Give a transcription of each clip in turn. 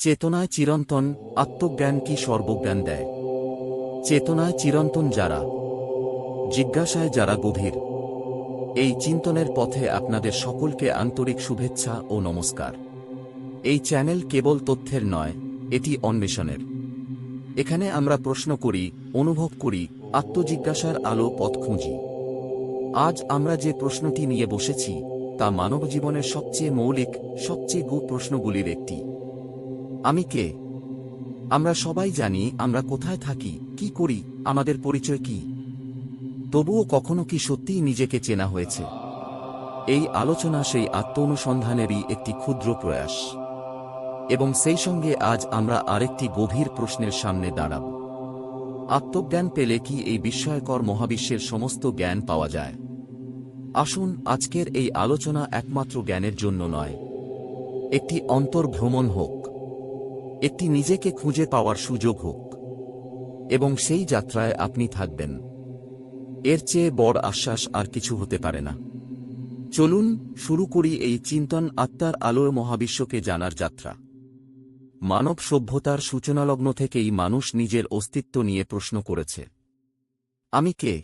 চেতনায় চিরন্তন আত্মজ্ঞান কি সর্বজ্ঞান দেয়? চেতনায় চিরন্তন যারা, জিজ্ঞাসায় যারা গভীর, এই চিন্তনের পথে আপনাদের সকলকে আন্তরিক শুভেচ্ছা ও নমস্কার। এই চ্যানেল কেবল তথ্যের নয়, এটি অন্বেষণের। এখানে আমরা প্রশ্ন করি, অনুভব করি, আত্মজিজ্ঞাসার আলো পথ খুঁজি। আজ আমরা যে প্রশ্নটি নিয়ে বসেছি, তা মানব জীবনের সবচেয়ে মৌলিক, সবচেয়ে গু প্রশ্নগুলির একটি। আমি কে? আমরা সবাই জানি আমরা কোথায় থাকি, কি করি, আমাদের পরিচয় কি। তবুও কখনো কি সত্যিই নিজেকে চেনা হয়েছে? এই আলোচনা সেই আত্ম অনুসন্ধানেরই একটি ক্ষুদ্র প্রয়াস। এবং সেই সঙ্গে আজ আমরা আরেকটি গভীর প্রশ্নের সামনে দাঁড়াব। আত্মজ্ঞান পেলে কি এই বিস্ময়কর মহাবিশ্বের সমস্ত জ্ঞান পাওয়া যায়? আসুন আজকের এই আলোচনা একমাত্র জ্ঞানের জন্য নয়, একটি অন্তর্ভ্রমণ হোক। একটি নিজেকে খুঁজে পাওয়ার সুযোগ হোক। এবং সেই যাত্রায় আপনি থাকবেন। এর চেয়ে বড় আশ্বাস আর কিছু হতে পারে না। চলুন শুরু করি এই চিন্তন আত্মার আলোয় মহাবিশ্বকে জানার যাত্রা। মানব সভ্যতার সূচনালগ্ন থেকেই মানুষ নিজের অস্তিত্ব নিয়ে প্রশ্ন করেছে। আমি কে?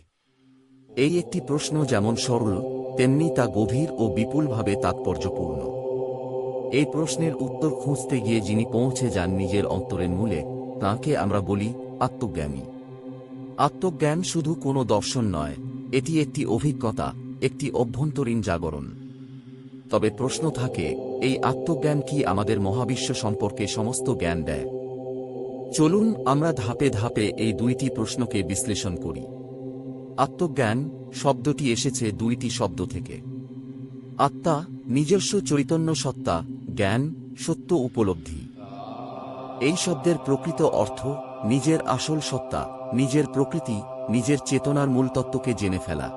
এই একটি প্রশ্ন যেমন সরল, তেমনি তা গভীর ও বিপুলভাবে তাৎপর্যপূর্ণ। এই প্রশ্নের উত্তর খুঁজতে গিয়ে যিনি পৌঁছে যান নিজের অন্তরের মূলে, তাঁকে আমরা বলি আত্মজ্ঞানী। আত্মজ্ঞান শুধু কোনো দর্শন নয়, এটি একটি অভিজ্ঞতা, একটি অভ্যন্তরীণ জাগরণ। তবে প্রশ্ন থাকে, এই আত্মজ্ঞান কি আমাদের মহাবিশ্ব সম্পর্কে সমস্ত জ্ঞান দেয়? চলুন আমরা ধাপে ধাপে এই দুইটি প্রশ্নকে বিশ্লেষণ করি। আত্মজ্ঞান শব্দটি এসেছে দুইটি শব্দ থেকে। আত্মা, নিজস্ব চৈতন্য সত্তা জ্ঞান, সত্য, উপলব্ধি। এই শব্দের প্রকৃত অর্থ নিজের আসল সত্তা, নিজের প্রকৃতি, নিজের চেতনার মূলতত্ত্বকে জেনে ফেলা।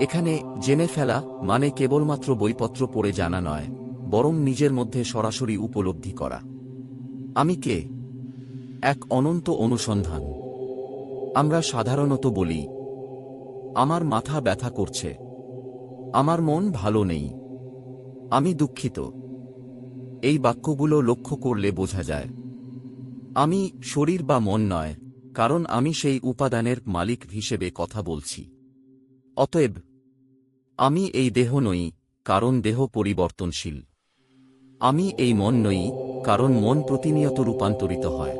এখানে জেনে ফেলা মানে কেবলমাত্র বইপত্র পড়ে জানা নয়, বরং নিজের মধ্যে সরাসরি উপলব্ধি করা। আমি কে? এক অনন্ত অনুসন্ধান। আমরা সাধারণত বলি, আমার মাথা ব্যথা করছে। আমার মন ভালো নেই। আমি দুঃখিত। এই বাক্যগুলো লক্ষ্য করলে বোঝা যায়। আমি শরীর বা মন নয়, কারণ আমি সেই উপাদানের মালিক হিসেবে কথা বলছি। অতএব, আমি এই দেহ নই, কারণ দেহ পরিবর্তনশীল। আমি এই মন নই, কারণ মন প্রতিনিয়ত রূপান্তরিত হয়।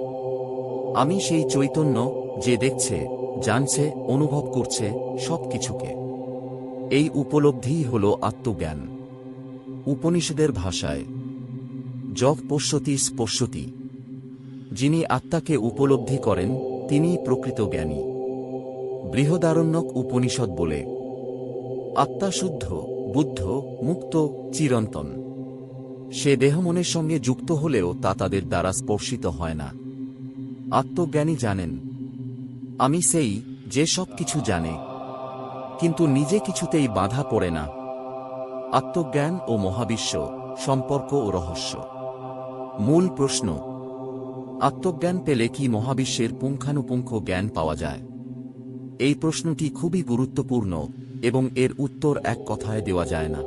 আমি সেই চৈতন্য, যে দেখছে, জানছে, অনুভব করছে সব কিছুকে এই উপলব্ধিই হল আত্মজ্ঞান। উপনিষদের ভাষায় যব পশ্যতি স্পশ্যতি। যিনি আত্মাকে উপলব্ধি করেন, তিনিই প্রকৃত জ্ঞানী। বৃহদারণ্যক উপনিষদ বলে, আত্মা শুদ্ধ, বুদ্ধ, মুক্ত, চিরন্তন। সে দেহমনের সঙ্গে যুক্ত হলেও তা তাদের দ্বারা স্পর্শিত হয় না। আত্মজ্ঞানী জানেন, আমি সেই যে সব কিছু জানে, কিন্তু নিজে কিছুতেই বাধা পড়ে না। আত্মজ্ঞান ও মহাবিশ্ব, সম্পর্ক ও রহস্য। মূল প্রশ্ন, আত্মজ্ঞান পেলে কি মহাবিশ্বের পুঙ্খানুপুঙ্খ জ্ঞান পাওয়া যায়? এই প্রশ্নটি খুবই গুরুত্বপূর্ণ এবং এর উত্তর এক কথায় দেওয়া যায় না।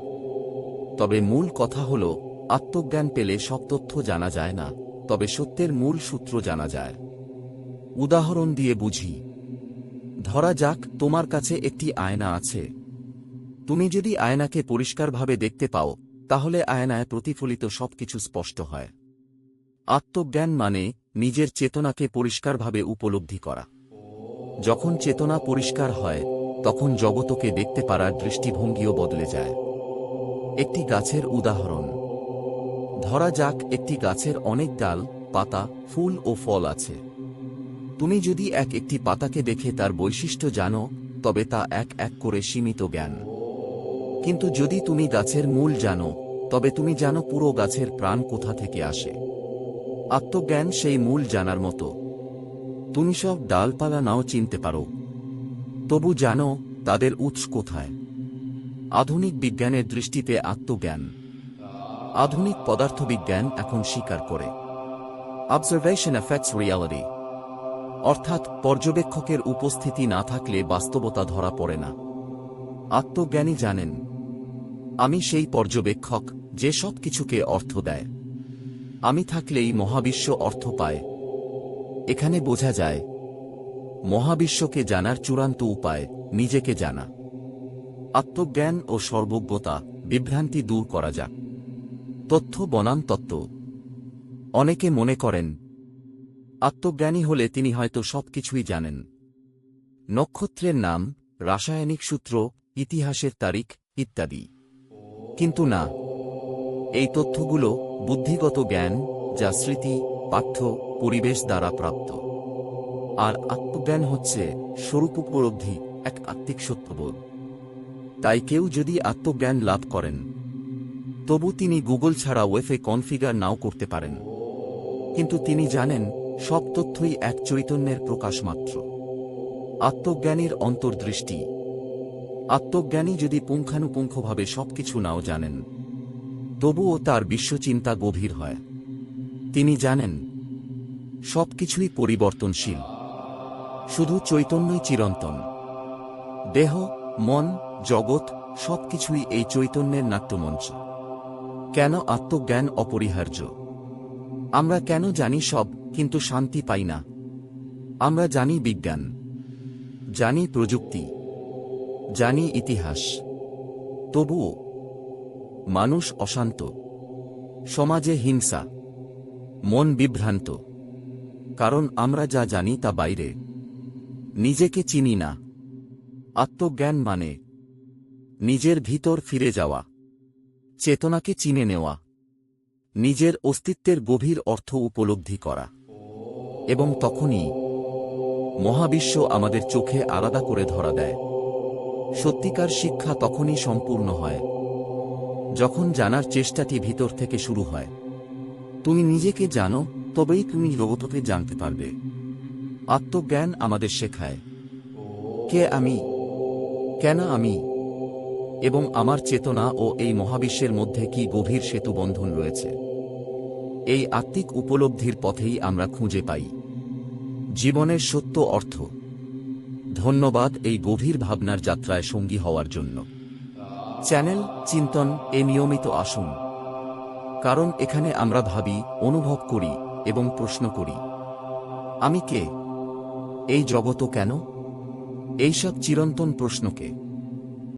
তবে মূল কথা হল, আত্মজ্ঞান পেলে সব তথ্য জানা যায় না, তবে সত্যের মূল সূত্র জানা যায়। উদাহরণ দিয়ে বুঝি, ধরা যাক তোমার কাছে একটি আয়না আছে। তুমি যদি আয়নাকে পরিষ্কারভাবে দেখতে পাও, তাহলে আয়নায় প্রতিফলিত সবকিছু স্পষ্ট হয়। আত্মজ্ঞান মানে নিজের চেতনাকে পরিষ্কারভাবে উপলব্ধি করা। যখন চেতনা পরিষ্কার হয়, তখন জগতকে দেখতে পারার দৃষ্টিভঙ্গিও বদলে যায়। একটি গাছের উদাহরণ। ধরা যাক, একটি গাছের অনেক ডাল, পাতা, ফুল ও ফল আছে। তুমি যদি এক একটি পাতাকে দেখে তার বৈশিষ্ট্য জানো, তবে তা এক এক করে সীমিত জ্ঞান। কিন্তু যদি তুমি গাছের মূল জানো, তবে তুমি জানো পুরো গাছের প্রাণ কোথা থেকে আসে। আত্মজ্ঞান সেই মূল জানার মতো। তুমি সব ডালপালা নাও চিনতে পারো। তবু জানো, তাদের উৎস কোথায়। আধুনিক বিজ্ঞানের দৃষ্টিতে আত্মজ্ঞান। আধুনিক পদার্থবিজ্ঞান এখন স্বীকার করে। অবজারভেশন এফেক্টস রিয়ালিটি অর্থাৎ পর্যবেক্ষকের উপস্থিতি না থাকলে বাস্তবতা ধরা পড়ে না। আত্মজ্ঞানী জানেন, আমি সেই পর্যবেক্ষক যে সব কিছুকে অর্থ দেয়। আমি থাকলেই মহাবিশ্ব অর্থ পায়। এখানে বোঝা যায়, মহাবিশ্বকে জানার চূড়ান্ত উপায় নিজেকে জানা। আত্মজ্ঞান ও সর্বজ্ঞতা বিভ্রান্তি দূর করা যাক। তথ্য বনাম তত্ত্ব। অনেকে মনে করেন, আত্মজ্ঞানী হলে তিনি হয়তো সবকিছুই জানেন। নক্ষত্রের নাম, রাসায়নিক সূত্র, ইতিহাসের তারিখ, ইত্যাদি। কিন্তু না, এই তথ্যগুলো বুদ্ধিগত জ্ঞান, যা স্মৃতি, পাঠ্য, পরিবেশ দ্বারা প্রাপ্ত। আর আত্মজ্ঞান হচ্ছে স্বরূপ উপলব্ধি, এক আত্মিক সত্যবোধ। তাই কেউ যদি আত্মজ্ঞান লাভ করেন, তবু তিনি গুগল ছাড়া ওয়েফে কনফিগার নাও করতে পারেন। কিন্তু তিনি জানেন, সব তথ্যই এক চৈতন্যের প্রকাশ মাত্র। আত্মজ্ঞানীর অন্তর্দৃষ্টি। আত্মজ্ঞানী যদি পুঙ্খানুপুঙ্খভাবে সবকিছু নাও জানেন তবুও তার বিশ্বচিন্তা গভীর হয়। তিনি জানেন সব কিছুই পরিবর্তনশীল। শুধু চৈতন্যই চিরন্তন। দেহ, মন, জগৎ সব কিছুই এই চৈতন্যের নাট্যমঞ্চ। কেন আত্মজ্ঞান অপরিহার্য? আমরা কেন জানি সব, কিন্তু শান্তি পাই না? আমরা জানি বিজ্ঞান। জানি প্রযুক্তি। জানি ইতিহাস। তবুও মানুষ অশান্ত। সমাজে হিংসা। মন বিভ্রান্ত। কারণ আমরা যা জানি তা বাইরে। নিজেকে চিনি না। আত্মজ্ঞান মানে নিজের ভিতর ফিরে যাওয়া। চেতনাকে চিনে নেওয়া। নিজের অস্তিত্বের গভীর অর্থ উপলব্ধি করা। এবং তখনই মহাবিশ্ব আমাদের চোখে আলাদা করে ধরা দেয়। সত্যিকার শিক্ষা তখনই সম্পূর্ণ হয়। যখন জানার চেষ্টাটি ভিতর থেকে শুরু হয়, তুমি নিজেকে জানো, তবেই তুমি জগতকে জানতে পারবে। আত্মজ্ঞান আমাদের শেখায়। কে আমি? কেন আমি? এবং আমার চেতনা ও এই মহাবিশ্বের মধ্যে কি গভীর সেতু বন্ধন রয়েছে? এই আত্মিক উপলব্ধির পথেই আমরা খুঁজে পাই। জীবনের সত্য অর্থ। ধন্যবাদ এই গভীর ভাবনার যাত্রায় সঙ্গী হওয়ার জন্য। চ্যানেল চিন্তন এ নিয়মিত আসুন। কারণ এখানে আমরা ভাবি, অনুভব করি এবং প্রশ্ন করি। আমি কে? এই জগত কেন? এইসব চিরন্তন প্রশ্নকে